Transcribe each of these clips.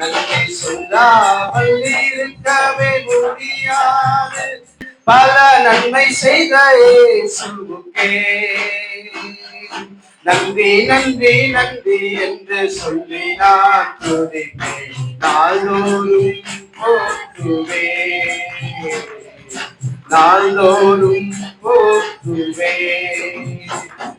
நன்றி சொல்லாமல் இருக்கவே முடியாது. பல நன்மை செய்த இயேசுவுக்கே. நன்றி நன்றி நன்றி என்று சொல்லி நான் துதிப்பேன். நாள்தோறும் போற்றுவேன். நாள்தோறும் போற்றுவேன்.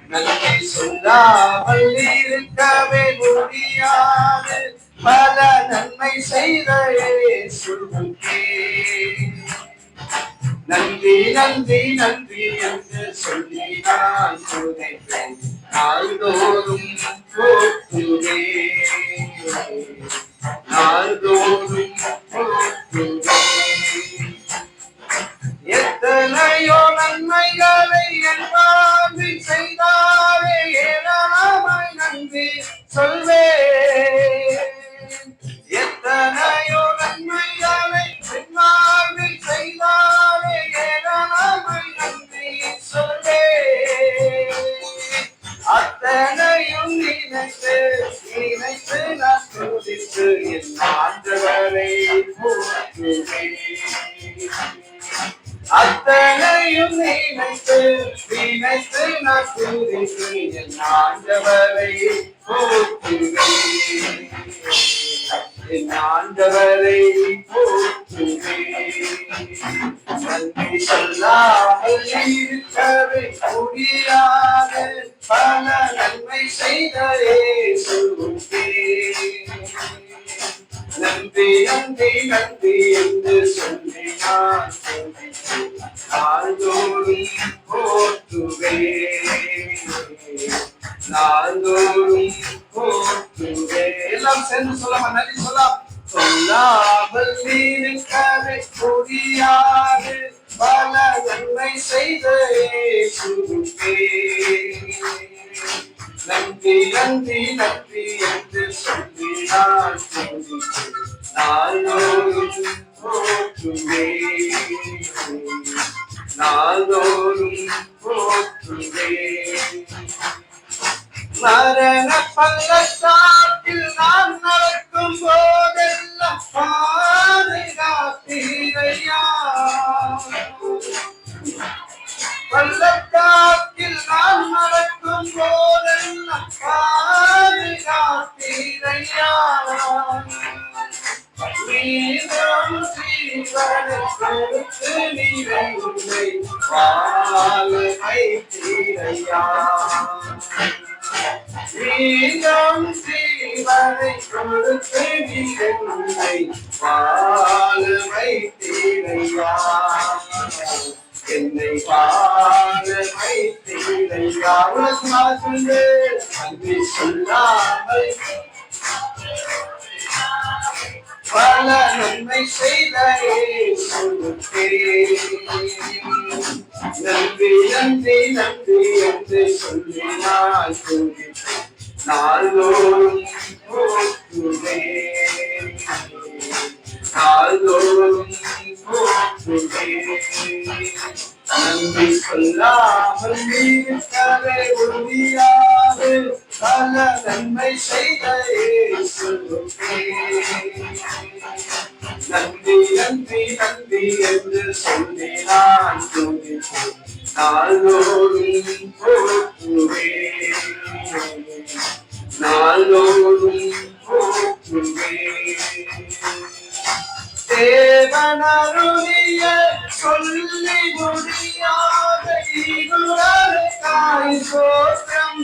நன்றி சொல்லாமல் இருக்கவே முடியாது. பல நன்மை செய்த இயேசுவுக்கே நன்றி நன்றி நன்றி என்று சொல்லி நான் துதிப்பேன் நாள்தோறும் போற்றுவேன் நாள்தோறும் போற்றுவேன் எத்தனையோ நன்மைகளை என் வாழ்வில் செய்தாரே. ஏராளமாய் நன்றி சொல்வேன். அத்தனையும் நினைத்து நினைத்து நான் துதித்து ஆண்டவரை போற்றுவேன். என் ஆண்டவரை போற்றுவேன். நன்றி சொல்லாமல் இருக்கவே முடியாது பல நன்மை செய்தரே. நாள்தோறும் போற்றுவேன் நாள்தோறும் போற்றுவேன் எல்லாம் சேர்ந்து சொல்லாம நன்றி சொல்லாம் சொல்லாமல் இருக்கவே முடியாது பல நன்மை செய்த நன்றி நன்றி நன்றி என்று சொல்லி மரண பள்ளத்தாக்கில் நான் நடக்கும் போதெல்லாம் பாதுகாத்தீரையா பள்ளத்தாக்கில் நான் நடக்கும் போதெல்லாம் பாதுகாத்தீரையா நீரும் கருத்து நீரை உன்னை வாழ வைத்தீரையா. கொடுத்து உன்னை என்னை வாழ சொல்லாமல் பல நன்மை நன்றி நன்றி நன்றி என்று சொல்லி நான் நாள்தோறும் நன்மை செய்த நன்றி நன்றி நன்றி என்று சொல்லி நான் துதிப்பேன். நாள்தோறும் போற்றுவேன் நாள்தோறும் போற்றுவேன் தேவனருளிய சொல்லி முடியாத காய் சோற்றம்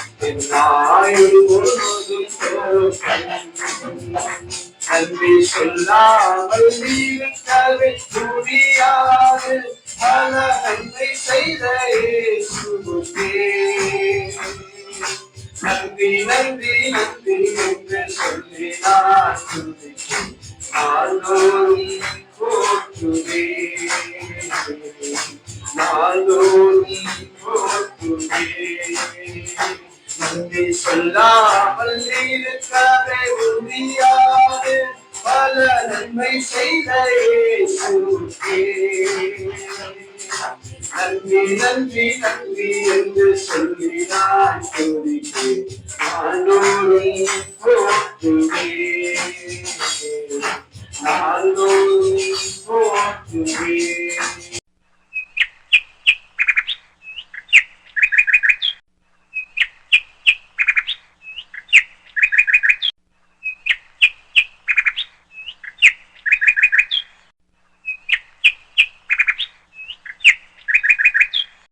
என்னாயுள் முழுவதும் நன்றி சொல்லாமல் நீங்கள் துணியாது பல நன்மை செய்த நன்றி நன்றி நன்றி என்று சொல்லி நான் துதிக்கும் நாள்தோறும் போற்றுவே நாள்தோறும் போற்றுவே நன்றி சொல்லாமல் செய்திருக்காரே உறுதியாறு. பல நன்மை செய்தே நன்றி நன்றி நன்றி என்று சொல்லி நான் துதிக்கே ஆண்டோரை